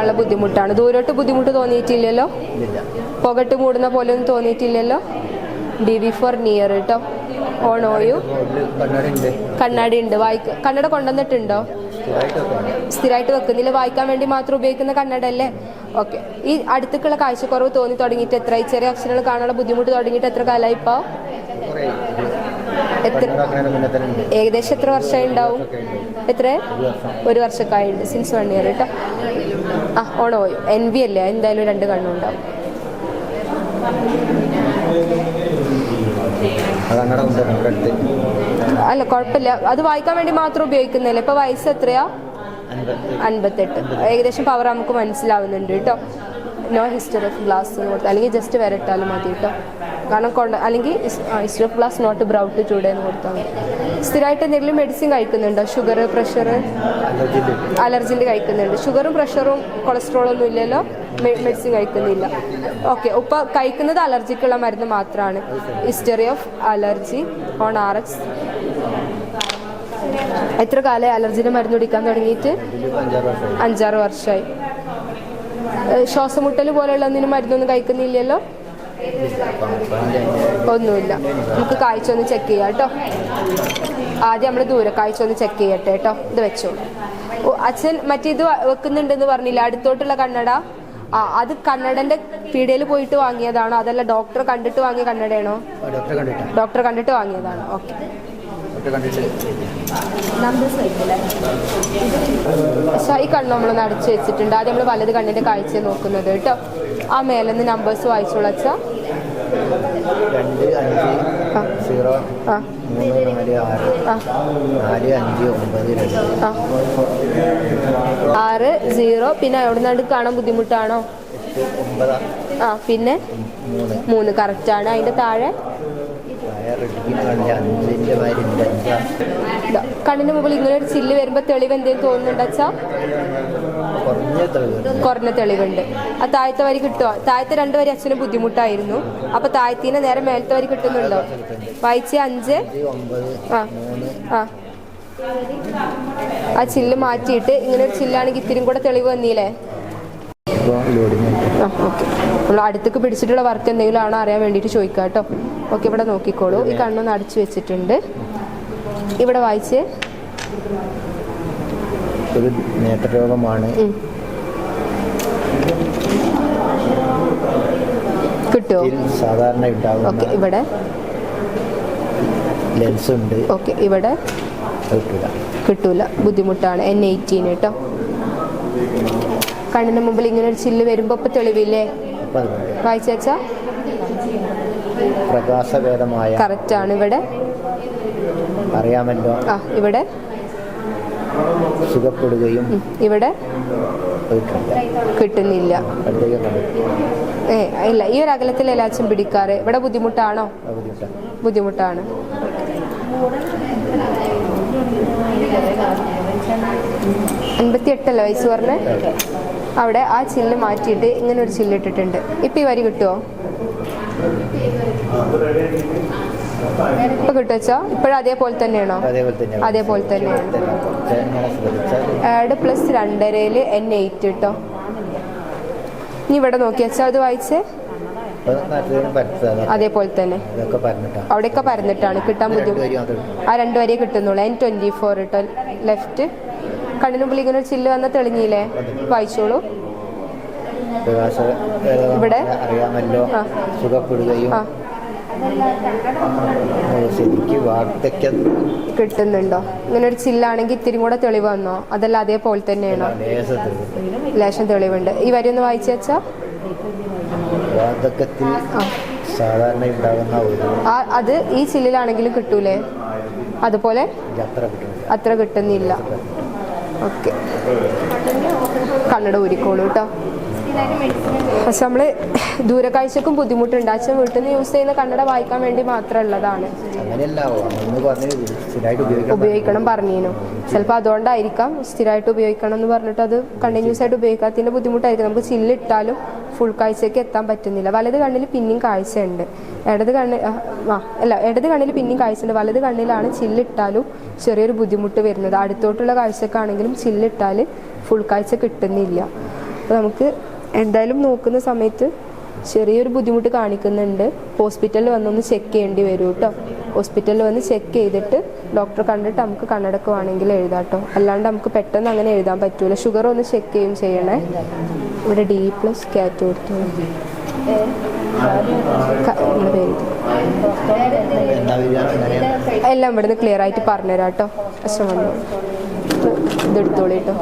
ഉള്ള ബുദ്ധിമുട്ടാണ്. ദൂരോട്ട് ബുദ്ധിമുട്ട് തോന്നിയിട്ടില്ലല്ലോ? പുകട്ട് മൂടുന്ന പോലെ ഒന്നും തോന്നിയിട്ടില്ലല്ലോ? ബി വി ഫോർ നിയർ കേട്ടോ ഓൺ ഓയു കണ്ണാടി ഉണ്ട് വായിക്ക കണ്ണട കൊണ്ടുവന്നിട്ടുണ്ടോ? സ്ഥിരമായിട്ട് വെക്കുന്നില്ല. വായിക്കാൻ വേണ്ടി മാത്രം ഉപയോഗിക്കുന്ന കണ്ണട അല്ലേ ഓക്കെ. ഈ അടുത്തേക്കുള്ള കാഴ്ചക്കുറവ് തോന്നി തുടങ്ങിയിട്ട് എത്ര ചെറിയ അക്ഷരങ്ങൾ കാണാനുള്ള ബുദ്ധിമുട്ട് തുടങ്ങിയിട്ട് എത്ര കാലമായി ഇപ്പോൾ ഏകദേശം എത്ര വർഷമായി ഉണ്ടാവും? എത്ര? ഒരു വർഷമൊക്കെ സിൻസ് വൺ ഇയർ കേട്ടോ ആ ഓണോ എൻ വി അല്ലേ? എന്തായാലും രണ്ട് കണ്ണുണ്ടാവും അല്ല കുഴപ്പമില്ല. അത് വായിക്കാൻ വേണ്ടി മാത്രം ഉപയോഗിക്കുന്നില്ല ഇപ്പൊ വയസ്സ് എത്രയാ? അൻപത്തി അൻപത്തെട്ട്. ഏകദേശം പവർ നമുക്ക് മനസ്സിലാവുന്നുണ്ട് കേട്ടോ നോ ഹിസ്റ്ററി ഓഫ് ഗ്ലാസ് എന്ന് കൊടുത്താൽ അല്ലെങ്കിൽ ജസ്റ്റ് വരട്ടാലും മതി കേട്ടോ കാരണം കൊണ്ട് അല്ലെങ്കിൽ ഇസ്റ്റോഫ് നോട്ട് ബ്രൗട്ട് ചൂട് എന്ന് കൊടുത്താൽ മതി. സ്ഥിരമായിട്ട് എന്തെങ്കിലും മെഡിസിൻ കഴിക്കുന്നുണ്ടോ? ഷുഗർ പ്രഷർ അലർജിന്റെ കഴിക്കുന്നുണ്ട്. ഷുഗറും പ്രഷറും കൊളസ്ട്രോളൊന്നും ഇല്ലല്ലോ? മെഡിസിൻ കഴിക്കുന്നില്ല. ഓക്കെ ഉപ്പ കഴിക്കുന്നത് അലർജിക്കുള്ള മരുന്ന് മാത്രമാണ് history of allergy on R X എത്ര കാലമായി അലർജിന് മരുന്ന് കുടിക്കാൻ തുടങ്ങിയിട്ട്? അഞ്ചാറ് വർഷമായി. ശ്വാസമുട്ടൽ പോലെയുള്ള ഒന്നിനും മരുന്നൊന്നും കഴിക്കുന്നില്ലല്ലോ? ഒന്നുമില്ല. നമുക്ക് കാഴ്ച ഒന്ന് ചെക്ക് ചെയ്യാം കേട്ടോ. ആദ്യം നമ്മൾ ദൂരെ കാഴ്ച ഒന്ന് ചെക്ക് ചെയ്യട്ടെ കേട്ടോ. ഇത് വെച്ചോളൂ. ഓ അച്ഛൻ മറ്റേത് ഇത് വെക്കുന്നുണ്ടെന്ന് പറഞ്ഞില്ല? അടുത്തോട്ടുള്ള കണ്ണട? ആ അത് കണ്ണടന്റെ പീടിയയിൽ പോയിട്ട് വാങ്ങിയതാണോ? അതല്ല ഡോക്ടർ കണ്ടിട്ട് വാങ്ങിയ കണ്ണടയാണോ? ഡോക്ടർ കണ്ടിട്ട്. വാങ്ങിയതാണോ? ഓക്കെ ഈ കണ്ണ് നമ്മളൊന്ന് അടച്ചു വെച്ചിട്ടുണ്ട്. ആദ്യം നമ്മൾ വലത് കണ്ണിന്റെ കാഴ്ച നോക്കുന്നത് കേട്ടോ. ആ മേലെന്ന് നമ്പേഴ്സ് വായിച്ചോളൂ അച്ഛാ. രണ്ട് അഞ്ച്. സീറോ മൂന്ന് നാല് ആറ് നാല് അഞ്ച് ഒമ്പത് രണ്ട്. ആറ് സീറോ പിന്നെ എവിടെ നിന്ന് കാണാൻ ബുദ്ധിമുട്ടാണോ? ആ പിന്നെ? മൂന്ന്. കറക്റ്റ് ആണ് അതിന്റെ താഴെ? താഴെ റെഡിക്കും കണ്ട അഞ്ചിന്റെ മാതിരി ഉണ്ട് അഞ്ചാ. ദാ, കണ്ണിന് മുകളിൽ ഇങ്ങനെ ഒരു ചില്ല് വരുമ്പോ തെളിവ് എന്തെങ്കിലും തോന്നുന്നുണ്ട് അച്ഛാ കുറഞ്ഞ തെളിവ് കുറഞ്ഞ തെളിവുണ്ട്. ആ താഴത്തെ വരി കിട്ടുമോ താഴത്തെ രണ്ട് വരി അച്ഛന് ബുദ്ധിമുട്ടായിരുന്നു. അപ്പൊ താഴത്തിന് നേരെ മേലത്തെ വരി കിട്ടുന്നുണ്ടോ? വായിച്ച അഞ്ച്. ആ. ആ. ആ ചില്ല് മാറ്റിയിട്ട് ഇങ്ങനെ ഒരു ചില്ലാണെങ്കിൽ ഇത്തിരി കൂടെ തെളിവ് വന്നില്ലേ ഓക്കെ. നമ്മൾ അടുത്തേക്ക് പിടിച്ചിട്ടുള്ള വർക്ക് എന്തെങ്കിലും ആണോ അറിയാൻ വേണ്ടിയിട്ട് ചോദിക്കാം കേട്ടോ. ഓക്കെ ഇവിടെ നോക്കിക്കോളൂ. ഈ കണ്ണൊന്ന് അടിച്ചു വെച്ചിട്ടുണ്ട്. ഇവിടെ വായിച്ച്. ഒരു നേത്രരോഗമാണ്. കിട്ടുമോ സാധാരണ ഉണ്ടാകുന്ന ഇവിടെ. ലെൻസ് ഉണ്ട് ഓക്കെ ഇവിടെ. കിട്ടൂല. ബുദ്ധിമുട്ടാണ്. എൻ എയ്റ്റീൻ കേട്ടോ കണ്ണിന് മുമ്പിൽ ഇങ്ങനെ ഒരു ചില്ല് വരുമ്പോ ഇപ്പൊ തെളിവില്ലേ? വായിച്ചാ പ്രകാശഭേദമായ കറക്റ്റ് ആണ് ഇവിടെ. അറിയാമല്ലോ. ആ ഇവിടെ. സുഖപ്പെടുകയും ഇവിടെ? കിട്ടുന്നില്ല. ഏ ഇല്ല ഈ ഒരു അകലത്തിൽ എല്ലാച്ചും പിടിക്കാറ്. ഇവിടെ ബുദ്ധിമുട്ടാണോ? ബുദ്ധിമുട്ടാണ്. അൻപത്തി എട്ടല്ലേ വയസ്സ് പറഞ്ഞ? അവിടെ ആ ചില്ല് മാറ്റിയിട്ട് ഇങ്ങനെ ഒരു ചില്ല് ഇട്ടിട്ടുണ്ട്. ഇപ്പൊ ഈ വരി കിട്ടുമോ ഇപ്പൊ കിട്ടുവച്ചോ? ഇപ്പോഴും അതേപോലെ തന്നെയാണോ? അതേപോലെ തന്നെ അതേപോലെ തന്നെയാണ്. പ്ലസ് രണ്ടരയിൽ എൻ എയ്റ്റ് കിട്ടോ. ഇനി ഇവിടെ നോക്കി വെച്ചാൽ അത് വായിച്ച് അതേപോലെ തന്നെ. ഇതൊക്കെ പറഞ്ഞിട്ടാണ് അവിടെയൊക്കെ പരന്നിട്ടാണ് കിട്ടാൻ ബുദ്ധിമുട്ട്. ആ രണ്ടു വരെ കിട്ടുന്നുള്ളൂ. എൻ ട്വന്റി ഫോർ കേട്ടോ ലെഫ്റ്റ് കണ്ണിന് മുമ്പിൽ ഇങ്ങനെ ഒരു ചില്ല് വന്ന തെളിഞ്ഞില്ലേ? വായിച്ചോളൂ. ഇവിടെ? സുഖപ്പെടുകയും ശരിക്ക് വാർദ്ധക്യം. കിട്ടുന്നുണ്ടോ? ഇങ്ങനെ ഒരു ചില്ലാണെങ്കിൽ ഇത്തിരി കൂടെ തെളിവ് വന്നോ? അതല്ല അതേപോലെ തന്നെയാണോ? ലേശം തെളിവുണ്ട്. ഈ വരി ഒന്ന് വായിച്ചു വെച്ചാ. വാർദ്ധക്യത്തിൽ സാധാരണ ഉണ്ടാകുന്ന അത് ഈ ചില്ലിലാണെങ്കിലും കിട്ടൂലേ? അതുപോലെ അത്ര കിട്ടുന്നില്ല. അത്ര കിട്ടുന്നില്ല. ഓക്കെ. കണ്ണട ഊരിക്കോളൂ കേട്ടോ. പക്ഷെ നമ്മൾ ദൂരക്കാഴ്ചക്കും ബുദ്ധിമുട്ടുണ്ട്. അച്ഛൻ വീട്ടിൽ നിന്ന് യൂസ് ചെയ്യുന്ന കണ്ണട വായിക്കാൻ വേണ്ടി മാത്രമുള്ളതാണ് പറഞ്ഞ് ഉപയോഗിക്കണം. പറഞ്ഞേനു. ചിലപ്പോൾ അതുകൊണ്ടായിരിക്കാം സ്ഥിരമായിട്ട് ഉപയോഗിക്കണം എന്ന് പറഞ്ഞിട്ട് അത് കണ്ടിന്യൂസ് ആയിട്ട് ഉപയോഗിക്കാത്തതിന്റെ ബുദ്ധിമുട്ടായിരിക്കും. നമുക്ക് ചില്ലിട്ടാലും ഫുൾ കാഴ്ചയ്ക്ക് എത്താൻ പറ്റുന്നില്ല. വലത് കണ്ണിൽ പിന്നെയും കാഴ്ചയുണ്ട്. ഇടത് കണ്ണ് ആ അല്ല ഇടത് കണ്ണിൽ പിന്നെയും കാഴ്ചയുണ്ട്. വലത് കണ്ണിലാണ് ചില്ലിട്ടാലും ചെറിയൊരു ബുദ്ധിമുട്ട് വരുന്നത്. അടുത്തോട്ടുള്ള കാഴ്ചക്കാണെങ്കിലും ചില്ലിട്ടാൽ ഫുൾ കാഴ്ച കിട്ടുന്നില്ല. അപ്പോൾ നമുക്ക് എന്തായാലും നോക്കുന്ന സമയത്ത് ചെറിയൊരു ബുദ്ധിമുട്ട് കാണിക്കുന്നുണ്ട്. ഹോസ്പിറ്റലിൽ വന്നൊന്ന് ചെക്ക് ചെയ്യേണ്ടി വരും കേട്ടോ ഹോസ്പിറ്റലിൽ വന്ന് ചെക്ക് ചെയ്തിട്ട് ഡോക്ടറെ കണ്ടിട്ട് നമുക്ക് കണ്ണടക്ക് വേണമെങ്കിൽ എഴുതാം കേട്ടോ അല്ലാണ്ട് നമുക്ക് പെട്ടെന്ന് അങ്ങനെ എഴുതാൻ പറ്റൂല. ഷുഗർ ഒന്ന് ചെക്ക് ചെയ്യും ചെയ്യണേ. ഇവിടെ ഡി പ്ലസ് കാറ്റ് കൊടുത്തു. എല്ലാം ഇവിടുന്ന് ക്ലിയർ ആയിട്ട് പറഞ്ഞുതരാം കേട്ടോ അശ്രമം ഇതെടുത്തോളൂ കേട്ടോ